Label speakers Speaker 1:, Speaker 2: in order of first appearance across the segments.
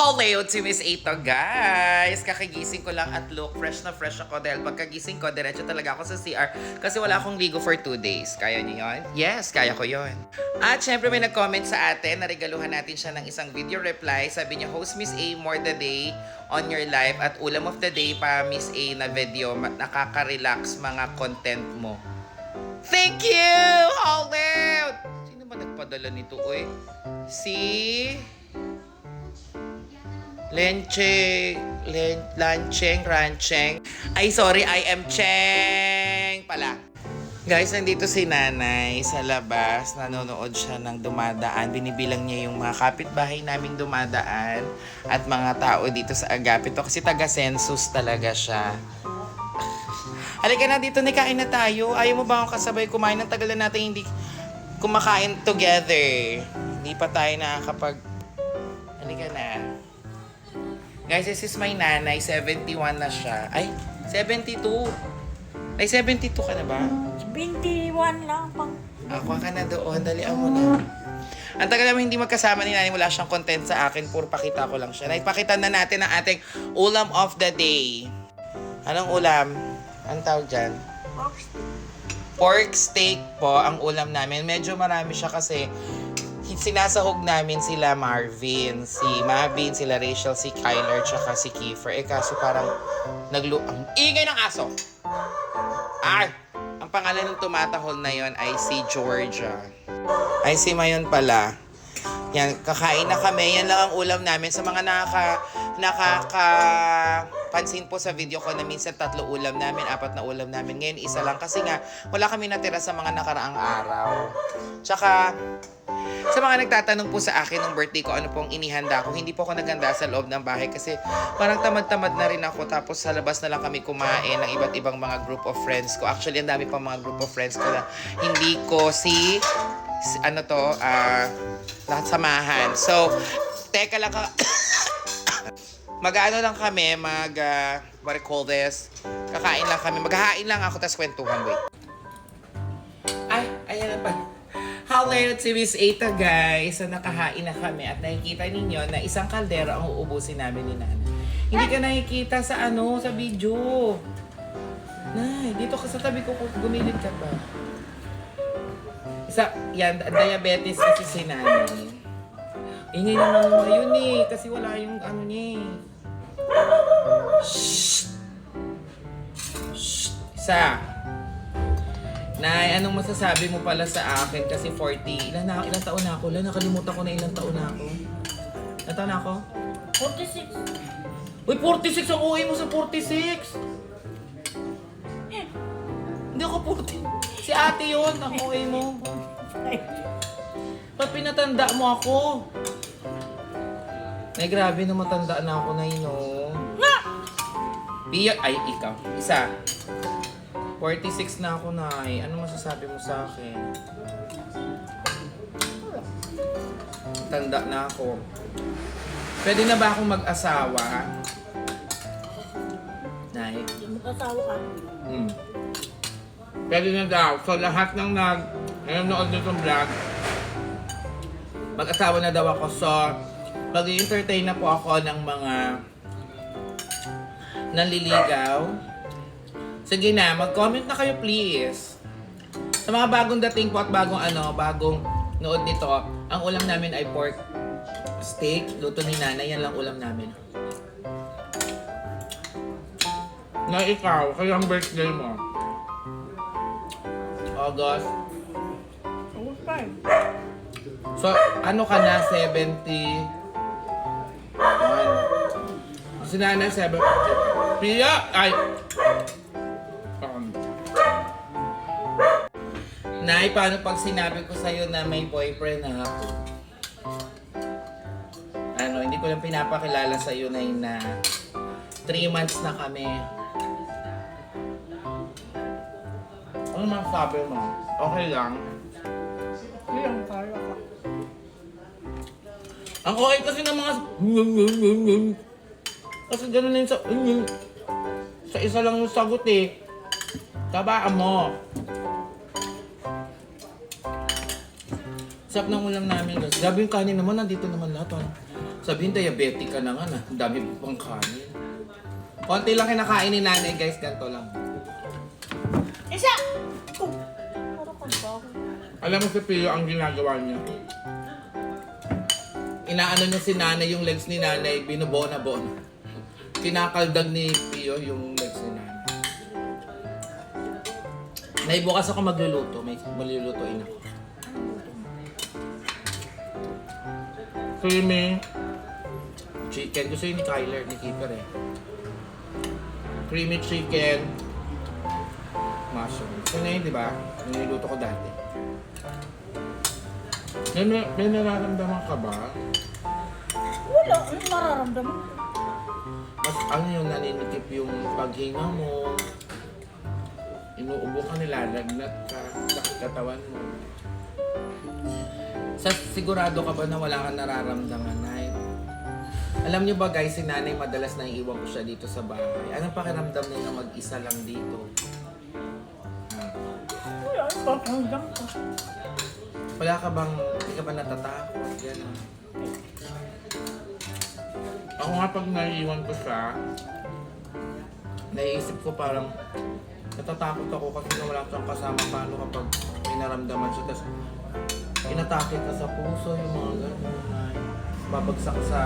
Speaker 1: To Miss Ito, guys! Kakagising ko lang at look, fresh na fresh ako dahil pagkagising ko, diretso talaga ako sa CR kasi wala akong ligo for two days. Kaya niyo yon? Yes, kaya ko yon. At syempre may nag-comment sa atin, narigaluhan natin siya ng isang video reply. Sabi niya, host Miss A more the day on your life at ulam of the day pa Miss A na video, nakaka-relax mga content mo. Thank you! Out! Sino ba nagpadala nito, oy? Si... Lenche, len, Lancheng, Rancheng. Ay, sorry, I am Cheng pala. Guys, nandito si nanay sa labas. Nanonood siya ng dumadaan. Binibilang niya yung mga kapitbahay naming dumadaan at mga tao dito sa Agapito kasi taga-census talaga siya. Halika na dito, ni kain na tayo. Ayaw mo ba akong kasabay kumain? Ang tagal na natin hindi kumakain together. Hindi pa tayo nakakapag... Halika na. Guys, this is my nanay. 71 na siya. Ay, 72. Ay, 72 ka na ba?
Speaker 2: 21 lang pang...
Speaker 1: Ako ka na doon. Dalian mo na. Ang tagal naman hindi magkasama ni nanay. Wala siyang content sa akin. Puro pakita ko lang siya. Naipakita na natin ang ating ulam of the day. Anong ulam? Anong tawag dyan? Pork steak po ang ulam namin. Medyo marami siya kasi sinasahog namin sila Marvin, si Mavin, sila Rachel, si Kyler, tsaka si Kiefer. Eh kaso parang naglu... Ang ingay ng aso! Ay! Ang pangalan ng tumatahol na yon ay si Georgia. Ay si Mayon pala. Yan, kakain na kami. Yan lang ang ulam namin. Sa mga nakaka... nakaka pansin po sa video ko na minsan tatlo ulam namin, apat na ulam namin. Ngayon, isa lang. Kasi nga, wala kami natira sa mga nakaraang araw. Tsaka, sa mga nagtatanong po sa akin ng birthday ko, ano pong inihanda ko, hindi po ako naganda sa loob ng bahay kasi parang tamad-tamad na rin ako. Tapos sa labas na lang kami kumain ng iba't ibang mga group of friends ko. Actually, ang dami pang mga group of friends ko na hindi ko si, si ano to, ah, lahat samahan. So, teka lang ka... Mag-ano lang kami, mag, ah, what you call this? Kakain lang kami. Maghahain lang ako, tas kwentuhan. Wait. Ay, ayan na pa. Hello, si Miss Eta guys. So, nakahain na kami at nakikita ninyo na isang kaldero ang uubusin namin ni Nana. Hindi ka nakikita sa ano, sa video. Nay, dito ka sa tabi ko, gumilid ka ba? Isa, yan, diabetes kasi si Nanay. Ingay na naman ngayon eh, kasi wala yung ano niya eh. Shh! Shh! Isa. Nay, anong masasabi mo pala sa akin? Kasi 40, ilan, na, ilan taon na ako? Ilan, nakalimutan ko na ilang taon na ako. Ilan taon na ako?
Speaker 2: 46.
Speaker 1: Uy, 46 ang uwi mo sa 46! Hindi ako 40. Si ate yun, ang uwi mo. Ba't pinatanda mo ako? Ay, grabe na matanda na ako na yun, oh. Pia, ay, ikaw. Isa. 46 na ako, Nay. Ano masasabi mo sa akin? Tanda na ako. Pwede na ba akong mag-asawa? Nay?
Speaker 2: Kasawa ka.
Speaker 1: Hmm. Pwede na daw. So, lahat ng nag nanonood nitong vlog, mag-asawa na daw ako. So, mag-entertain na po ako ng mga nanliligaw. Sige na, mag-comment na kayo please. Sa mga bagong dating po at bagong ano, bagong nood nito, ang ulam namin ay pork steak, luto ni nanay, yan lang ulam namin. Na ikaw, kaya ang birthday mo. August.
Speaker 2: August pa eh.
Speaker 1: So, ano ka na? 70? Si Nana, 70. Pia! Ay! Um. Nay, paano pag sinabi ko sa'yo na may boyfriend na ako? Ano, hindi ko lang pinapakilala sa'yo na yun na 3 months na kami. Ano man sabi mo? Okay lang.
Speaker 2: Hindi lang kaya ka.
Speaker 1: Ang okay kasi ng mga... Kasi ganun na yung sa... Sa isa lang yung sagot eh. Tabaan mo. Sarap ng ulam namin guys. Grabe yung kanin naman, nandito naman lahat. ah. Sabihin, diabetic ka na nga na. Ang dami pang kanin. Konti lang kinakain ni nanay, guys. Ganito lang.
Speaker 2: Isa! Oh, parang.
Speaker 1: Alam mo si Pio ang ginagawa niya. Inaano niya si nanay yung legs ni nanay, binubona-bona. Kinakaldag ni Pio yung legs ni nanay. Nay, bukas ako magluluto. May malulutuin ako. Creamy chicken. Gusto yun ni Kyler, ni Keeper eh. Creamy chicken. Mushroom. Ito na di ba? Yung niluto ko dati. May, may, may nararamdaman ka ba?
Speaker 2: Wala, mararamdaman ko?
Speaker 1: Mas ano yung naninikip yung paghinga mo? Inuubo ka, nilalagnat ka, sakit katawan mo. Sa sigurado ka ba na wala kang nararamdaman, Nay? Alam niyo ba guys, si nanay madalas na iiwan ko siya dito sa bahay. Anong pakiramdam niya na mag-isa lang dito?
Speaker 2: Wala,
Speaker 1: ka bang, hindi ka ba natatakot? Yan ah. Ako nga pag naiiwan ko siya, naiisip ko parang natatakot ako kasi na wala siyang kasama paano kapag may naramdaman siya. Tapos inatake ka sa puso, yung mga gano'n. Nay. Babagsak sa...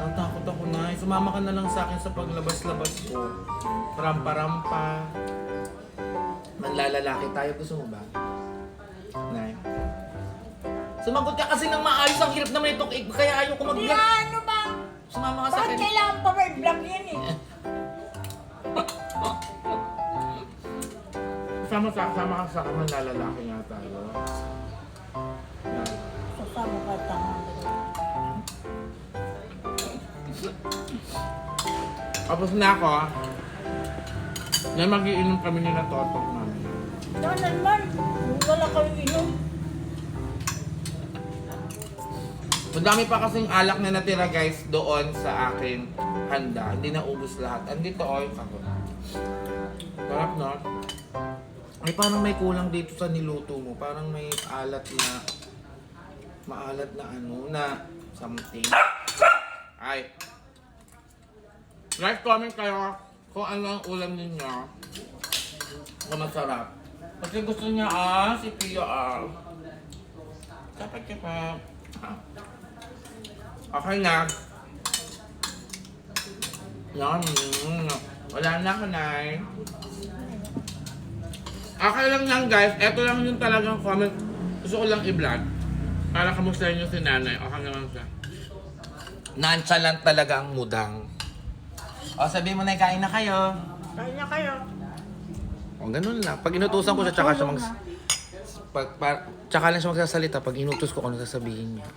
Speaker 1: Natakot ako na. Sumama ka na lang sa akin sa paglabas-labas ko. Rampa-rampa. Manlalalaki tayo. Gusto mo ba? Nay. Sumagot ka kasi ng maayos. Ang hirap naman itong. Kaya ayaw ko mag
Speaker 2: ano ba?
Speaker 1: Sumama ka sa
Speaker 2: Bakit
Speaker 1: akin.
Speaker 2: kailangan pa may vlog yan eh?
Speaker 1: Sama sa sama ka sa akin. Lalaki nga tayo. Nay.
Speaker 2: Sasama ka tanga.
Speaker 1: Tapos na ako. Na magiinom kami ni na totok namin.
Speaker 2: Sana naman, wala kayong inom.
Speaker 1: Madami pa kasing alak na natira guys doon sa akin handa. Hindi na ubos lahat. Andito oh, yung kako. Sarap no? Ay parang may kulang dito sa niluto mo. Parang may alat na maalat na ano na something. Ay. Like, comment kayo kung ano ang ulam ninyo. Kung masarap. Kasi gusto niya ah, si Pio ah. Dapat ka pa. Ah. Okay na. Yan. mm, Wala na ka na Okay lang lang guys. Ito lang yung talagang comment. Gusto ko lang i-vlog. Para kamustahin nyo si nanay. Okay naman siya. Nonchalant talaga ang mudang. O, sabi mo na kain na kayo.
Speaker 2: Kain na kayo.
Speaker 1: O, ganun lang. Pag inutusan ko siya, tsaka siya mag... Pag, pa, tsaka lang siya magsasalita pag inutos ko kung ano sasabihin niya.